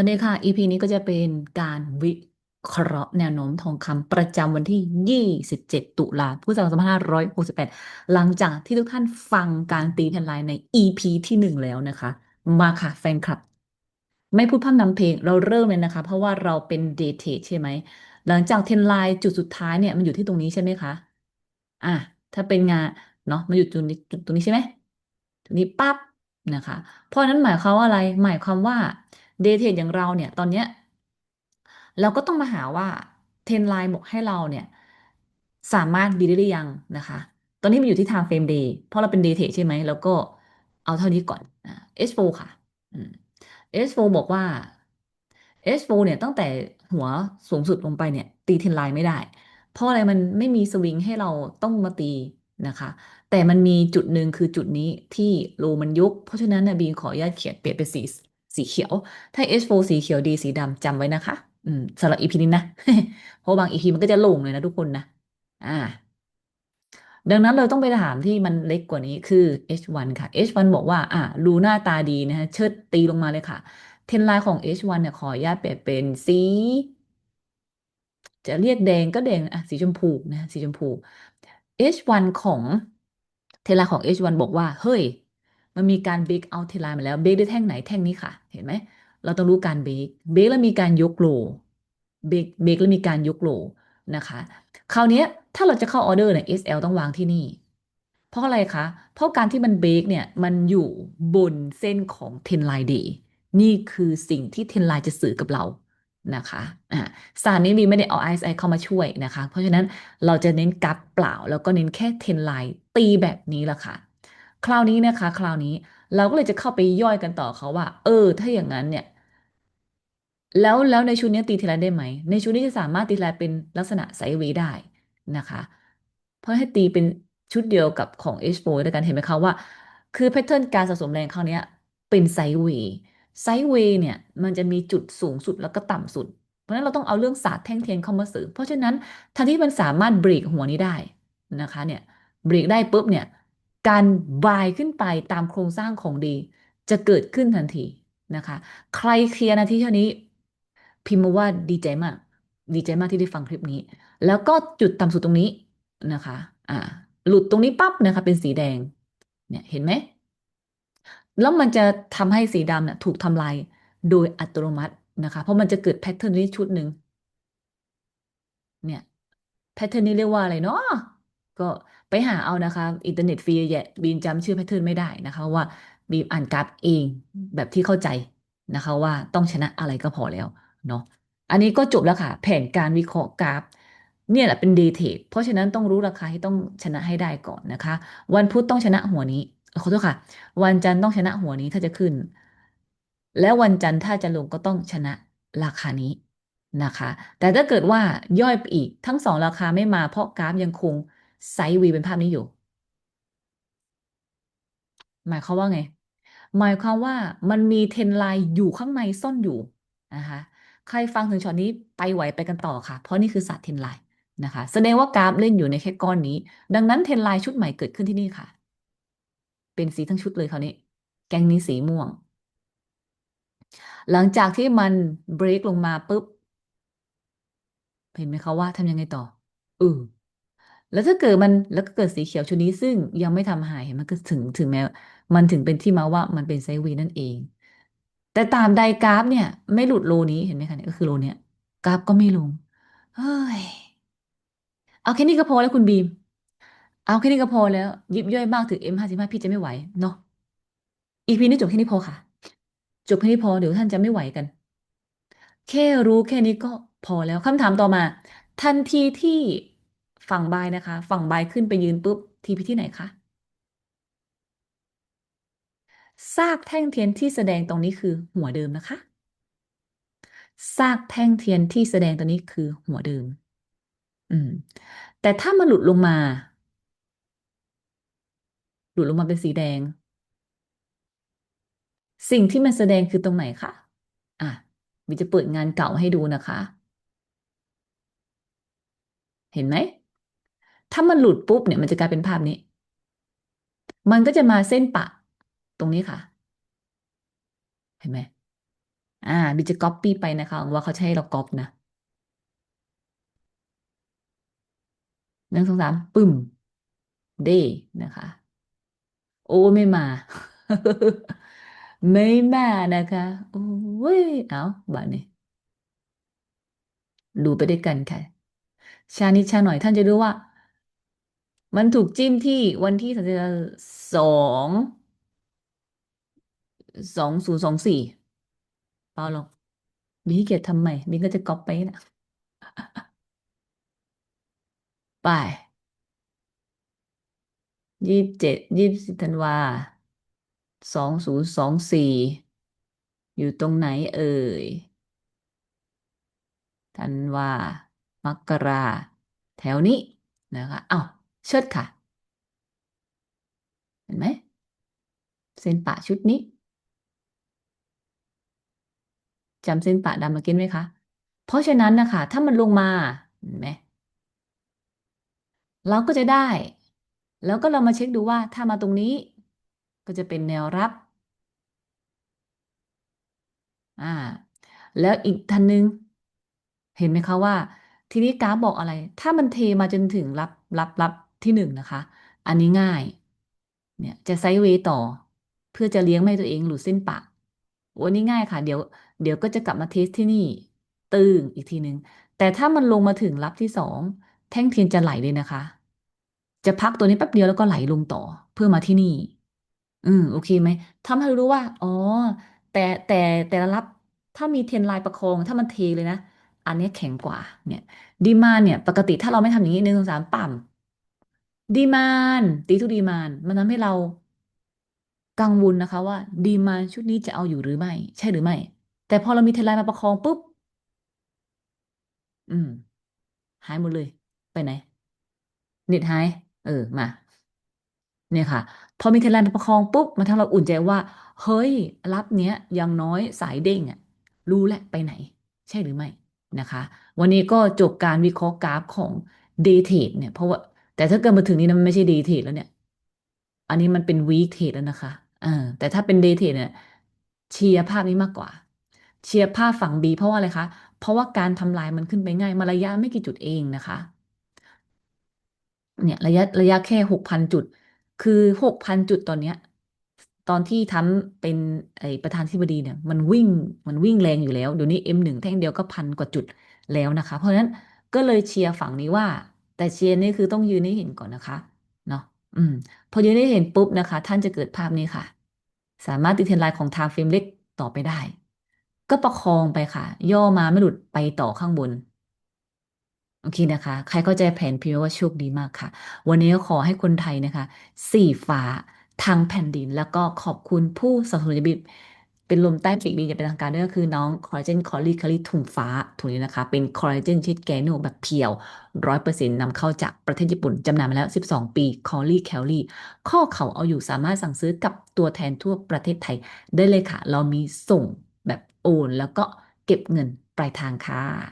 วัสดีค่ะ EP นี้ก็จะเป็นการวิเคราะห์แนวโน้มทองคำประจำวันที่ 27 ตุลาพุทธศักราช2568 หลังจากที่ทุกท่านฟังการตีแทนไลน์ใน EP ที่หนึ่งแล้วนะคะ มาค่ะแฟนคลับ ไม่พูดพร่ำนำเพลงเราเริ่มเลยนะคะ เพราะว่าเราเป็นเดทเทใช่ไหม หลังจากเทนไลน์จุดสุดท้ายเนี่ยมันอยู่ที่ตรงนี้ใช่ไหมคะ อะ ถ้าเป็นงานเนาะมันอยู่จุดนี้จุดตรงนี้ใช่ไหมตรงนี้ปั๊บนะคะ เพราะฉะนั้นหมายความว่าอะไร หมายความว่า เดทเทรดอย่างเราเนี่ยตอนเนี้ยเราก็ต้องมาหาว่าเทรนไลน์บอกให้เราเนี่ยสามารถบีได้หรือยังนะคะ ตอนนี้มันอยู่ที่ time frame day เพราะเราเป็น day trade ใช่ไหมแล้วก็เอาเท่านี้ก่อนอะ H4 ค่ะอืม H4 บอกว่า H4 เนี่ยตั้งแต่หัวสูงสุดลงไปเนี่ย ตีเทรนไลน์ไม่ได้ เพราะอะไรมันไม่มีสวิงให้เราต้องมาตีนะคะ แต่มันมีจุดหนึ่งคือจุดนี้ที่โลมันยุบเพราะฉะนั้นนะบีขออนุญาตเขียนเปลี่ยนเป็นสี สีเขียว ถ้า H4 สีเขียวดีสีดำจำไว้นะคะ อืมสำหรับ EP นี้นะ เพราะบาง EP มันก็จะโล่งเลยนะทุกคนนะ อ่า ดังนั้นเราต้องไปถามที่มันเล็กกว่านี้คือ H1 ค่ะ H1 บอกว่า อ่าดูหน้าตาดีนะฮะเชิดตีลงมาเลยค่ะ เทนไลน์ของ H1 เนี่ยขออนุญาตเปลี่ยนเป็นสี จะเรียกแดงก็แดงอะสีชมพูนะ สีชมพู H1 ของเทนไลน์ของ H1 บอกว่า เฮ้ย มันมีการเบรกเอาเทนไลน์มาแล้วเบรกด้วยแท่งไหนแท่งนี้ค่ะ เห็นไหม เราต้องรู้การเบรกเบรกแล้วมีการยกโลเบรกเบรกแล้วมีการยกโลนะคะ คราวนี้ถ้าเราจะเข้าออเดอร์เนี่ย SL ต้องวางที่นี่ เพราะอะไรคะ เพราะการที่มันเบรกเนี่ยมันอยู่บนเส้นของเทนไลน์เดย์นี่คือสิ่งที่เทนไลน์จะสื่อกับเรานะคะอ่าสารนี้มีไม่ได้เอา RSI เข้ามาช่วยนะคะ เพราะฉะนั้นเราจะเน้นกราฟเปล่า แล้วก็เน้นแค่เทนไลน์ตีแบบนี้ละค่ะ คราวนี้นะคะ คราวนี้เราก็เลยจะเข้าไปย่อยกันต่อเขาว่า เออ ถ้าอย่างนั้นเนี่ย แล้วแล้วในชุดนี้ตีทีไรได้ไหม ในชุดนี้จะสามารถตีทีไรเป็นลักษณะไซด์เวย์ได้นะคะ เพราะให้ตีเป็นชุดเดียวกับของ H4 ด้วยกันเห็นไหมคะว่า คือแพทเทิร์นการสะสมแรงคราวนี้เป็นไซด์เวย์ไซด์เวย์เนี่ย มันจะมีจุดสูงสุดแล้วก็ต่ำสุด เพราะฉะนั้นเราต้องเอาเรื่องศาสตร์แท่งเทียนเข้ามาเสริมเพราะฉะนั้นทันที่มันสามารถเบรกหัวนี้ได้นะคะ เนี่ยเบรกได้ปุ๊บเนี่ย การบายขึ้นไปตามโครงสร้างของดี จะเกิดขึ้นทันทีนะคะ ใครเคลียร์นาทีเท่านี้ พิมพ์มาว่าดีใจมาก ดีใจมากที่ได้ฟังคลิปนี้ แล้วก็จุดต่ำสุดตรงนี้นะคะ อ่า หลุดตรงนี้ปั๊บนะคะ เป็นสีแดง เนี่ยเห็นไหมแล้วมันจะทำให้สีดำเนี่ยถูกทำลายโดยอัตโนมัตินะคะ เพราะมันจะเกิดแพทเทิร์นนี้ชุดหนึ่งเนี่ยแพทเทิร์นนี้เรียกว่าอะไรเนาะก็ ไปหาเอานะคะ อินเทอร์เน็ตฟรีเยอะแยะบีมจำชื่อแพทเทิร์นไม่ได้นะคะว่าบีมอ่านกราฟเองแบบที่เข้าใจนะคะว่าต้องชนะอะไรก็พอแล้วเนาะอันนี้ก็จบแล้วค่ะ แผนการวิเคราะห์กราฟ เนี่ยแหละเป็นเดย์เทรดเพราะฉะนั้นต้องรู้ราคาที่ต้องชนะให้ได้ก่อนนะคะ วันพุธต้องชนะหัวนี้ขอโทษค่ะ วันจันทร์ต้องชนะหัวนี้ถ้าจะขึ้น แล้ววันจันทร์ถ้าจะลงก็ต้องชนะราคานี้นะคะ แต่ถ้าเกิดว่าย่อยไปอีกทั้งสองราคาไม่มาเพราะกราฟยังคง ไซด์วีเป็นภาพนี้อยู่ หมายความว่าไง หมายความว่ามันมีเทนไลน์อยู่ข้างในซ่อนอยู่นะคะใครฟังถึงช็อตนี้ไปไหวไปกันต่อค่ะ เพราะนี่คือศาสตร์เทนไลน์นะคะแสดงว่ากราฟเล่นอยู่ในแค่ก้อนนี้ ดังนั้นเทนไลน์ชุดใหม่เกิดขึ้นที่นี่ค่ะ เป็นสีทั้งชุดเลยคราวนี้ แกงนี้สีม่วง หลังจากที่มันเบรกลงมาปุ๊บ เห็นไหมคะว่าทำยังไงต่อเออ แล้วถ้าเกิดมันแล้วก็เกิดสีเขียวชุดนี้ซึ่งยังไม่ทำหายเห็นไหมันก็ถึงถึงแม้มันถึงเป็นที่มาว่ามันเป็นไซด์เวย์นั่นเอง แต่ตามใดกราฟเนี่ย ไม่หลุดโลนี้เห็นไหมคะเนี่ยก็คือโลเนี้ยกราฟก็ไม่ลงเฮ้ยเอาแค่นี้ก็พอแล้วคุณบีม เอาแค่นี้ก็พอแล้ว ยิบย่อยมากถึง M55 พี่จะไม่ไหวเนาะอีพีนี้จบแค่นี้พอค่ะ จบแค่นี้พอเดี๋ยวท่านจะไม่ไหวกัน แค่รู้แค่นี้ก็พอแล้วคำถามต่อมา ทันทีที่ ฝั่งบายนะคะ ฝั่งบายขึ้นไปยืนปุ๊บทีพีที่ไหนคะซากแท่งเทียนที่แสดงตรงนี้คือหัวเดิมนะคะซากแท่งเทียนที่แสดงตรงนี้คือหัวเดิม อืม แต่ถ้ามันหลุดลงมา หลุดลงมาเป็นสีแดง สิ่งที่มันแสดงคือตรงไหนคะอะวิจะเปิดงานเก่าให้ดูนะคะ เห็นไหม ถ้ามันหลุดปุ๊บเนี่ยมันจะกลายเป็นภาพนี้ มันก็จะมาเส้นปะตรงนี้ค่ะ เห็นไหมอ่าบิจะก๊อปปี้ไปนะคะว่าเขาให้เราก๊อปนะหนึ่งสองสามปึ้มเดนะคะ โอ้ไม่มา ไม่มานะคะ โอ้ยเอาบ้านนี้ดูไปด้วยกันค่ะ ชานิดชาหน่อยท่านจะรู้ว่า มันถูกจิ้มที่วันที่สสองสองศูนย์สองสี่เปล่าหรอกบีขี้เกียจทำใหม่บีก็จะก๊อปไปนะไปยี่สิบเจ็ดยี่สิบธันวาสองศูนย์สองสี่อยู่ตรงไหนเอ่ยธันวามกราแถวนี้นะคะอ้าว เชิดค่ะ เห็นไหมเส้นปะชุดนี้จำเส้นปะดำมื่อกี้ไหมคะ เพราะฉะนั้นนะคะ ถ้ามันลงมาเห็นไหมเราก็จะได้ แล้วก็เรามาเช็คดูว่าถ้ามาตรงนี้ ก็จะเป็นแนวรับ อ่า แล้วอีกทันนึง เห็นไหมคะว่า ทีนี้กราฟบอกอะไร ถ้ามันเทมาจนถึงรับรับรับ ที่หนึ่งนะคะ อันนี้ง่าย เนี่ยจะไซด์เวย์ต่อ เพื่อจะเลี้ยงไม่ให้ตัวเองหลุดเส้นปะวันนี้ง่ายค่ะ เดี๋ยวเดี๋ยวก็จะกลับมาเทสที่นี่ ตึงอีกทีหนึ่งแต่ถ้ามันลงมาถึงรับที่สองแท่งเทียนจะไหลเลยนะคะ จะพักตัวนี้แป๊บเดียวแล้วก็ไหลลงต่อเพื่อมาที่นี่ อืมโอเคไหมทำให้รู้ว่า อ๋อ แต่แต่แต่ละรับถ้ามีเทรนไลน์ประคอง ถ้ามันเทเลยนะ อันนี้แข็งกว่า เนี่ย ดีมาเนี่ย ปกติถ้าเราไม่ทำอย่างนี้หนึ่งสองสามปั่ม ดีมานตีทุกดีมานมันทำให้เรากังวลนะคะว่า ดีมานชุดนี้จะเอาอยู่หรือไม่ ใช่หรือไม่ แต่พอเรามีเทรนไลน์มาประคองปุ๊บ อืม หายหมดเลย ไปไหน เน็ตหาย เออมา เนี่ยค่ะ พอมีเทเลนประคองปุ๊บมันทำเราอุ่นใจว่า เฮ้ย รับเนี้ยย่างน้อยสายเด้งอะรู้แหละไปไหน ใช่หรือไม่นะคะ วันนี้ก็จบการวิเคราะห์กราฟของ Day Trade เนี่ยเพราะว่า แต่ถ้าเกิดมาถึงนี้นะมันไม่ใช่ Day Trade แล้วเนี่ย อันนี้มันเป็น Week Trade แล้วนะคะอ่าแต่ถ้าเป็น Day Trade เนี่ยเชียร์ภาพนี้มากกว่า เชียร์ภาพฝั่ง B เพราะว่าอะไรคะ เพราะว่าการทำลายมันขึ้นไปง่ายมาระยะไม่กี่จุดเองนะคะ เนี่ยระยะระยะแค่หกพันจุด คือหกพันจุดตอนเนี้ย ตอนที่ทำเป็นไอประธานธิบดีเนี่ย มันวิ่งมันวิ่งแรงอยู่แล้วเดี๋ยวนี้เอ็มหนึ่งแท่งเดียวก็พันกว่าจุดแล้วนะคะ เพราะฉะนั้นก็เลยเชียร์ฝั่งนี้ว่า แต่เชียร์นี่คือต้องยืนให้เห็นก่อนนะคะเนาะอืม พอยืนให้เห็นปุ๊บนะคะ ท่านจะเกิดภาพนี้ค่ะ สามารถติดเทรนไลน์ของไทม์เฟรมเล็กต่อไปได้ ก็ประคองไปค่ะ ย่อมาไม่หลุดไปต่อข้างบนโอเคนะคะ ใครเข้าใจแผนพิมพ์ว่าโชคดีมากค่ะ วันนี้ก็ขอให้คนไทยนะคะ สี่ฟ้าทางแผ่นดินแล้วก็ขอบคุณผู้สนับสนุนบิบ เป็นลมใต้ปีกดีจะเป็นทางการด้วยก็คือน้องคอลลาเจนคอลลีคาลิถุงฟ้าถุงนี้นะคะ เป็นคอลลาเจนชิดแกโนแบบเพียวร้อยเปอร์เซ็นต์นำเข้าจากประเทศญี่ปุ่นจำหน่ายมาแล้ว 12 ปีคอลลีแคลรี่ข้อเข่าเอาอยู่สามารถสั่งซื้อกับตัวแทนทั่วประเทศไทยได้เลยค่ะ เรามีส่งแบบโอน แล้วก็เก็บเงินปลายทางค่ะ